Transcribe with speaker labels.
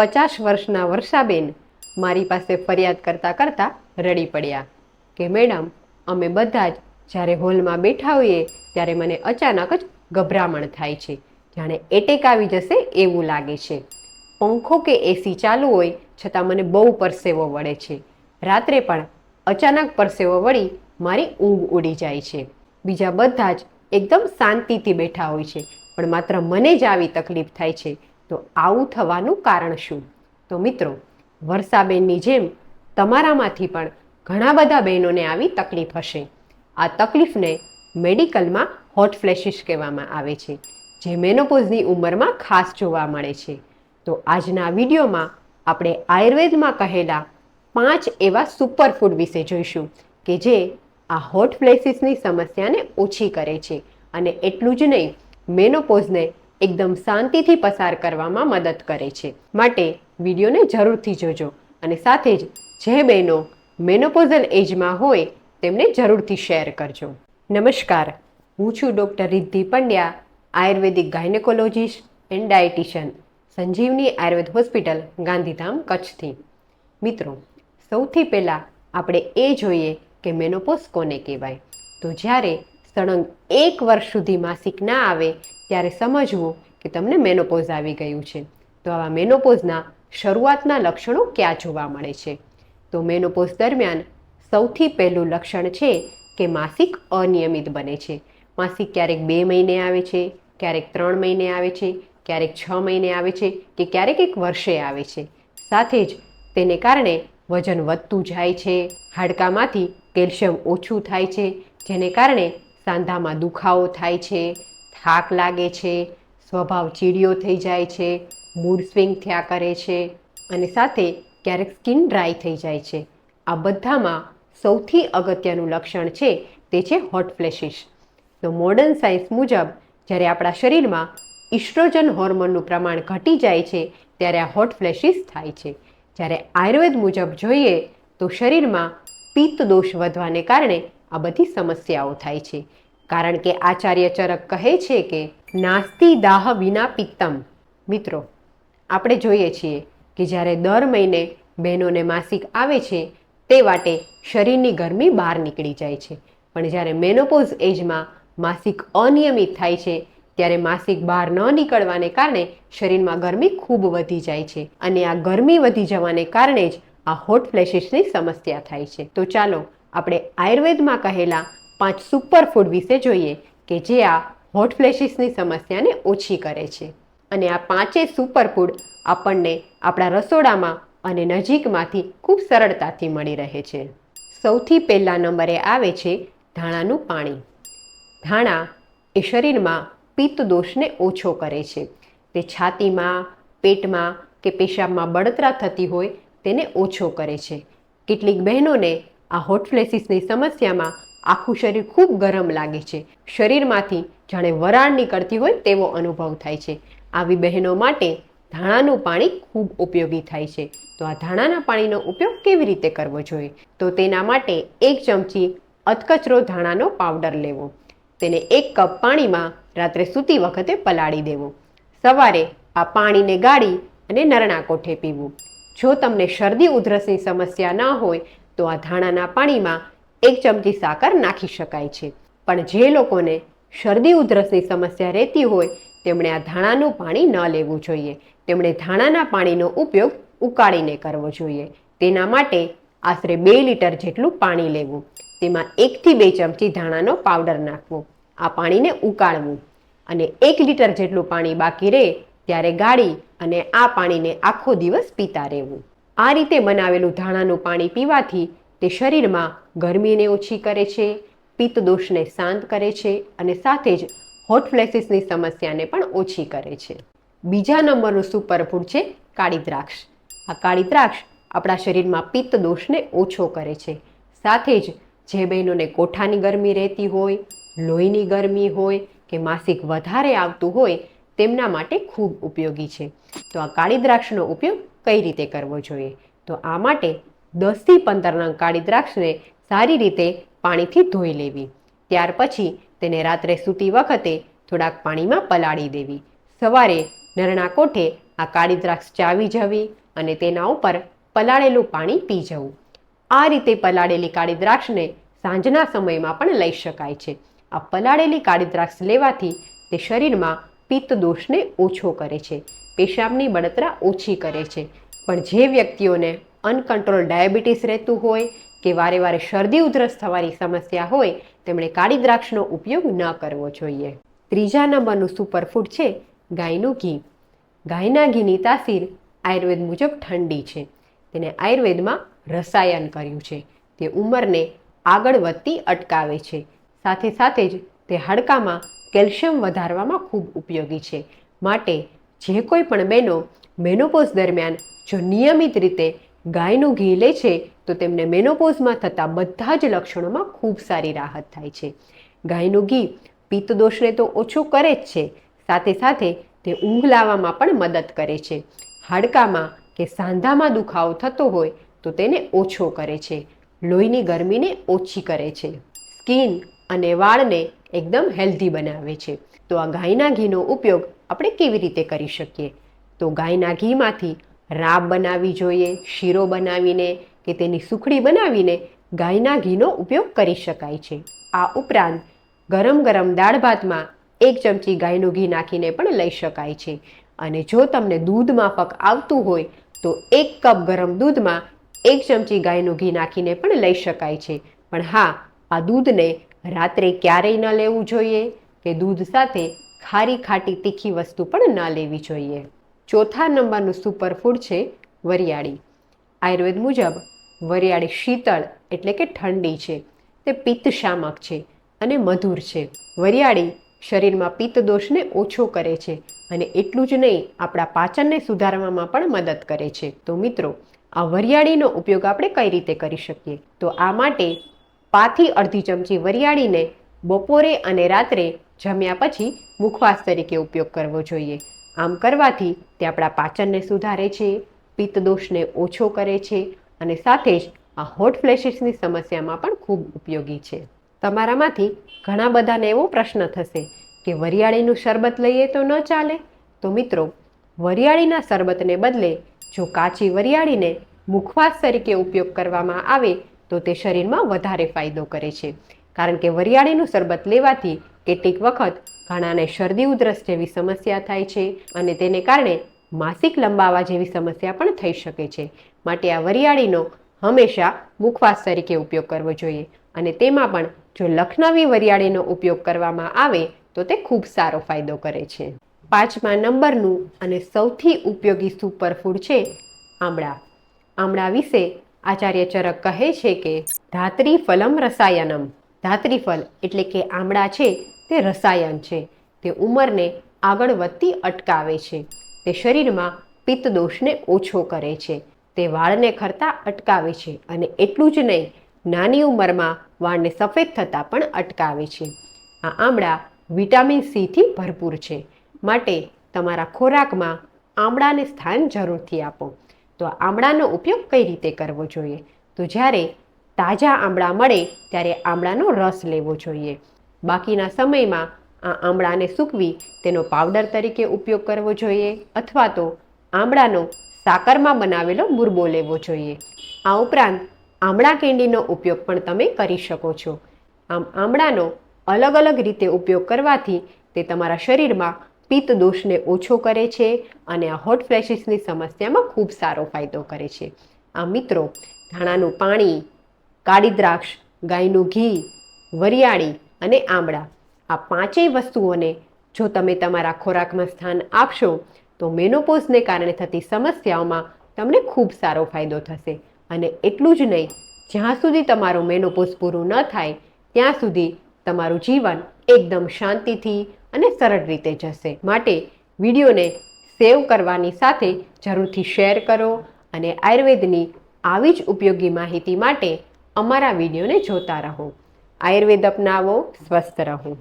Speaker 1: પચાસ વર્ષના વર્ષાબેન મારી પાસે ફરિયાદ કરતાં કરતાં રડી પડ્યા કે, મેડમ, અમે બધા જ જ્યારે હોલમાં બેઠા હોઈએ ત્યારે મને અચાનક જ ગભરામણ થાય છે. જાણે એટેક આવી જશે એવું લાગે છે. પંખો કે એસી ચાલુ હોય છતાં મને બહુ પરસેવો વળે છે. રાત્રે પણ અચાનક પરસેવો વળી મારી ઊંઘ ઉડી જાય છે. બીજા બધા જ એકદમ શાંતિથી બેઠા હોય છે. પણ માત્ર મને જ આવી તકલીફ થાય છે. તો આવું થવાનું કારણ શું? તો મિત્રો, વર્ષાબેનની જેમ તમારામાંથી પણ ઘણા બધા બહેનોને આવી તકલીફ હશે. આ તકલીફને મેડિકલમાં હોટ ફ્લેશિસ કહેવામાં આવે છે, જે મેનોપોઝની ઉંમરમાં ખાસ જોવા મળે છે. તો આજના વિડીયોમાં આપણે આયુર્વેદમાં કહેલા પાંચ એવા સુપરફૂડ વિશે જોઈશું, કે જે આ હોટ ફ્લેસીસની સમસ્યાને ઓછી કરે છે. અને એટલું જ નહીં, મેનોપોઝને એકદમ શાંતિથી પસાર કરવામાં મદદ કરે છે. માટે વિડીયોને જરૂરથી જોજો અને સાથે જ જે બહેનો મેનોપોઝલ એજમાં હોય તેમને જરૂરથી શેર કરજો. નમસ્કાર, હું છું doctor Riddhi Pandya, Ayurvedic gynaecologist and dietitian, Sanjivani Ayurveda hospital, Gandhidham, કચ્છથી. મિત્રો, સૌથી પહેલાં આપણે એ જોઈએ કે મેનોપોઝ કોને કહેવાય? તો જ્યારે સળંગ એક વર્ષ સુધી માસિક ના આવે ત્યારે સમજવું કે તમને મેનોપોઝ આવી ગયું છે. તો આવા મેનોપોઝના શરૂઆતના લક્ષણો ક્યાં જોવા મળે છે? તો મેનોપોઝ દરમિયાન સૌથી પહેલું લક્ષણ છે કે માસિક અનિયમિત બને છે. માસિક ક્યારેક બે મહિને આવે છે, ક્યારેક ત્રણ મહિને આવે છે, ક્યારેક છ મહિને આવે છે કે ક્યારેક એક વર્ષે આવે છે. સાથે જ તેને કારણે વજન વધતું જાય છે, હાડકામાંથી કેલ્શિયમ ઓછું થાય છે, જેને કારણે સાંધામાં દુખાવો થાય છે થાક લાગે છે, સ્વભાવ ચીડિયો થઈ જાય છે મૂડ સ્વિંગ થયા કરે છે અને સાથે ક્યારેક સ્કિન ડ્રાય થઈ જાય છે. આ બધામાં સૌથી અગત્યનું લક્ષણ છે તે છે હોટ ફ્લેશિસ તો મોડર્ન સાયન્સ મુજબ જ્યારે આપણા શરીરમાં ઇસ્ટ્રોજન હોર્મોનનું પ્રમાણ ઘટી જાય છે, ત્યારે આ હોટ ફ્લેશિસ થાય છે. જ્યારે આયુર્વેદ મુજબ જોઈએ તો શરીરમાં પિત્ત દોષ વધવાને કારણે આ બધી સમસ્યાઓ થાય છે. કારણ કે આચાર્ય ચરક કહે છે કે, નાસ્તી દાહ વિના પિત્તમ. મિત્રો, આપણે જોઈએ છીએ કે જ્યારે દર મહિને બહેનોને માસિક આવે છે, તે વાટે શરીરની ગરમી બહાર નીકળી જાય છે. પણ જ્યારે મેનોપોઝ એજમાં માસિક અનિયમિત થાય છે, ત્યારે માસિક બહાર ન નીકળવાને કારણે શરીરમાં ગરમી ખૂબ વધી જાય છે અને આ ગરમી વધી જવાને કારણે જ આ હોટ ફ્લેશિસની સમસ્યા થાય છે. તો ચાલો, આપણે આયુર્વેદમાં કહેલા પાંચ સુપરફૂડ વિશે જોઈએ કે જે આ હોટ ફ્લેશિસની સમસ્યાને ઓછી કરે છે. અને આ પાંચે સુપરફૂડ આપણને આપણા રસોડામાં અને નજીકમાંથી ખૂબ સરળતાથી મળી રહે છે. સૌથી પહેલા નંબરે આવે છે ધાણાનું પાણી. ધાણા એ શરીરમાં પિત્ત દોષને ઓછો કરે છે. તે છાતીમાં, પેટમાં કે પેશાબમાં બળતરા થતી હોય તેને ઓછો કરે છે. કેટલીક બહેનોને આ હોટફ્લેસિસની સમસ્યામાં આખું શરીર ખૂબ ગરમ લાગે છે. શરીરમાંથી જાણે વરાળ નીકળતી હોય તેવો અનુભવ થાય છે. આવી બહેનો માટે ધાણાનું પાણી ખૂબ ઉપયોગી થાય છે. તો આ ધાણાના પાણીનો ઉપયોગ કેવી રીતે કરવો જોઈએ? તો તેના માટે એક ચમચી અધકચરો ધાણાનો પાવડર લેવો. તેને એક કપ પાણીમાં રાત્રે સૂતી વખતે પલાળી દેવો. સવારે આ પાણીને ગાળી અને નરણા કોઠે પીવું જો તમને શરદી ઉધરસની સમસ્યા ન હોય તો આ ધાણાના પાણીમાં એક ચમચી સાકર નાખી શકાય છે. પણ જે લોકોને શરદી ઉધરસની સમસ્યા રહેતી હોય, તેમણે આ ધાણાનું પાણી ન લેવું જોઈએ. તેમણે ધાણાના પાણીનો ઉપયોગ ઉકાળીને કરવો જોઈએ. તેના માટે આશરે બે લીટર જેટલું પાણી લેવું. તેમાં એકથી બે ચમચી ધાણાનો પાવડર નાખવો. આ પાણીને ઉકાળવું. અને એક લીટર જેટલું પાણી બાકી રહે ત્યારે ગાળી અને આ પાણીને આખો દિવસ પીતા રહેવું. આ રીતે બનાવેલું ધાણાનું પાણી પીવાથી તે શરીરમાં ગરમીને ઓછી કરે છે પિત્ત દોષને શાંત કરે છે અને સાથે જ હોટ ફ્લેસીસની સમસ્યાને પણ ઓછી કરે છે. બીજા નંબરનું સુપરફૂડ છે કાળી દ્રાક્ષ. આ કાળી દ્રાક્ષ આપણા શરીરમાં પિત્ત દોષને ઓછો કરે છે. સાથે જ જે બહેનોને કોઠાની ગરમી રહેતી હોય, લોહીની ગરમી હોય કે માસિક વધારે આવતું હોય તેમના માટે ખૂબ ઉપયોગી છે. તો આ કાળી દ્રાક્ષનો ઉપયોગ કઈ રીતે કરવો જોઈએ? તો આ માટે દસથી પંદર નંગ કાળી દ્રાક્ષને સારી રીતે પાણીથી ધોઈ લેવી. ત્યાર પછી તેને રાત્રે સૂતી વખતે થોડાક પાણીમાં પલાળી દેવી. સવારે નરણા કોઠે આ કાળી દ્રાક્ષ ચાવી જવી અને તેના ઉપર પલાળેલું પાણી પી જવું. આ રીતે પલાળેલી કાળી દ્રાક્ષને સાંજના સમયમાં પણ લઈ શકાય છે. આ પલાળેલી કાળી દ્રાક્ષ લેવાથી તે શરીરમાં પિત્ત દોષને ઓછો કરે છે. પેશાબની બળતરા ઓછી કરે છે. પણ જે વ્યક્તિઓને અનકંટ્રોલ ડાયાબિટીસ રહેતું હોય કે વારે વારે શરદી ઉધરસ થવાની સમસ્યા હોય, તેમણે કાળી દ્રાક્ષનો ઉપયોગ ન કરવો જોઈએ. ત્રીજા નંબરનું સુપરફૂડ છે ગાયનું ઘી. ગાયના ઘીની તાસીર આયુર્વેદ મુજબ ઠંડી છે. તેને આયુર્વેદમાં રસાયન કર્યું છે. તે ઉંમરને આગળ વધતી અટકાવે છે. સાથે સાથે જ તે હાડકામાં કેલ્શિયમ વધારવામાં ખૂબ ઉપયોગી છે. માટે જે કોઈ પણ બહેનો મેનોપોઝ દરમિયાન જો નિયમિત રીતે ગાયનું ઘી લે છે, તો તેમને મેનોપોઝમાં થતા બધા જ લક્ષણોમાં ખૂબ સારી રાહત થાય છે. ગાયનું ઘી પિત્ત દોષને તો ઓછો કરે જ છે, સાથે સાથે તે ઊંઘ લાવવામાં પણ મદદ કરે છે. હાડકામાં કે સાંધામાં દુખાવો થતો હોય તો તેને ઓછો કરે છે. લોહીની ગરમીને ઓછી કરે છે. સ્કિન અને વાળને એકદમ હેલ્ધી બનાવે છે. તો આ ગાયના ઘીનો ઉપયોગ આપણે કેવી રીતે કરી શકીએ? તો ગાયના ઘીમાંથી રાબ બનાવવી જોઈએ, શીરો બનાવીને કે તેની સુખડી બનાવીને ગાયના ઘીનો ઉપયોગ કરી શકાય છે. આ ઉપરાંત ગરમ ગરમ દાળ ભાતમાં એક ચમચી ગાયનું ઘી નાખીને પણ લઈ શકાય છે. અને જો તમને દૂધ માફક આવતું હોય, તો એક કપ ગરમ દૂધમાં એક ચમચી ગાયનું ઘી નાખીને પણ લઈ શકાય છે. પણ હા, આ દૂધને રાત્રે ક્યારેય ન લેવું જોઈએ, કે દૂધ સાથે ખારી ખાટી તીખી વસ્તુ પણ ન લેવી જોઈએ. ચોથા નંબરનું સુપરફૂડ છે વરિયાળી. આયુર્વેદ મુજબ, વરિયાળી શીતળ એટલે કે ઠંડી છે, તે પિત્ત શામક છે અને મધુર છે. વરિયાળી શરીરમાં પિત્ત દોષને ઓછો કરે છે અને એટલું જ નહીં, આપણા પાચનને સુધારવામાં પણ મદદ કરે છે. તો મિત્રો, આ વરિયાળીનો ઉપયોગ આપણે કઈ રીતે કરી શકીએ? તો આ માટે પાથી અડધી ચમચી વરિયાળીને બપોરે અને રાત્રે જમ્યા પછી મુખવાસ તરીકે ઉપયોગ કરવો જોઈએ. આમ કરવાથી તે આપણા પાચનને સુધારે છે પિત્ત દોષને ઓછો કરે છે અને સાથે જ આ હોટ ફ્લેશિસની સમસ્યામાં પણ ખૂબ ઉપયોગી છે. તમારામાંથી ઘણા બધાને એવો પ્રશ્ન થશે કે વરિયાળીનું શરબત લઈએ તો ન ચાલે? તો મિત્રો, વરિયાળીના શરબતને બદલે જો કાચી વરિયાળીને મુખવાસ તરીકે ઉપયોગ કરવામાં આવે તો તે શરીરમાં વધારે ફાયદો કરે છે. કારણ કે વરિયાળીનું શરબત લેવાથી કેટલીક વખત ઘણાને શરદી ઉધરસ જેવી સમસ્યા થાય છે અને તેને કારણે માસિક લંબાવા જેવી સમસ્યા પણ થઈ શકે છે. માટે આ વરિયાળીનો હંમેશા મુખવાસ તરીકે ઉપયોગ કરવો જોઈએ અને તેમાં પણ જો લખનવી વરિયાળીનો ઉપયોગ કરવામાં આવે તો તે ખૂબ સારો ફાયદો કરે છે. પાંચમા નંબરનું અને સૌથી ઉપયોગી સુપરફૂડ છે આમળા. આમળા વિશે આચાર્ય ચરક કહે છે કે ધાત્રી ફલમ રસાયનમ. ધાત્રી ફલ એટલે કે આમળા છે, તે રસાયન છે. તે ઉંમરને આગળ વધતી અટકાવે છે. તે શરીરમાં પિત્ત દોષને ઓછો કરે છે. તે વાળને ખરતા અટકાવે છે અને એટલું જ નહીં, નાની ઉંમરમાં વાળને સફેદ થતાં પણ અટકાવે છે. આ આમળા વિટામિન સીથી ભરપૂર છે. માટે તમારા ખોરાકમાં આમળાને સ્થાન જરૂરથી આપો. તો આમળાનો ઉપયોગ કઈ રીતે કરવો જોઈએ? તો જ્યારે તાજા આમળા મળે ત્યારે આમળાનો રસ લેવો જોઈએ. બાકીના સમયમાં આ આમળાને સૂકવી તેનો પાવડર તરીકે ઉપયોગ કરવો જોઈએ અથવા તો આમળાનો સાકરમાં બનાવેલો મુરબો લેવો જોઈએ. આ ઉપરાંત આમળા કેન્ડીનો ઉપયોગ પણ તમે કરી શકો છો. આમ આમળાનો અલગ અલગ રીતે ઉપયોગ કરવાથી તે તમારા શરીરમાં પિત્ત દોષને ઓછો કરે છે અને આ હોટ ફ્લેશિસની સમસ્યામાં ખૂબ સારો ફાયદો કરે છે. આ મિત્રો, ધાણાનું પાણી કાળી દ્રાક્ષ, ગાયનું ઘી, વરિયાળી અને આમળા. આ પાંચેય વસ્તુઓને જો તમે તમારા ખોરાકમાં સ્થાન આપશો, તો મેનોપોઝને કારણે થતી સમસ્યાઓમાં તમને ખૂબ સારો ફાયદો થશે. અને એટલું જ નહીં, જ્યાં સુધી તમારું મેનોપોઝ પૂરું ન થાય, ત્યાં સુધી તમારું જીવન એકદમ શાંતિથી અને સરળ રીતે જશે. માટે વિડીયોને સેવ કરવાની સાથે જરૂરથી શેર કરો અને આયુર્વેદની આવી જ ઉપયોગી માહિતી માટે અમારા વિડીયોને જોતા રહો. આયુર્વેદ અપનાવો સ્વસ્થ રહો.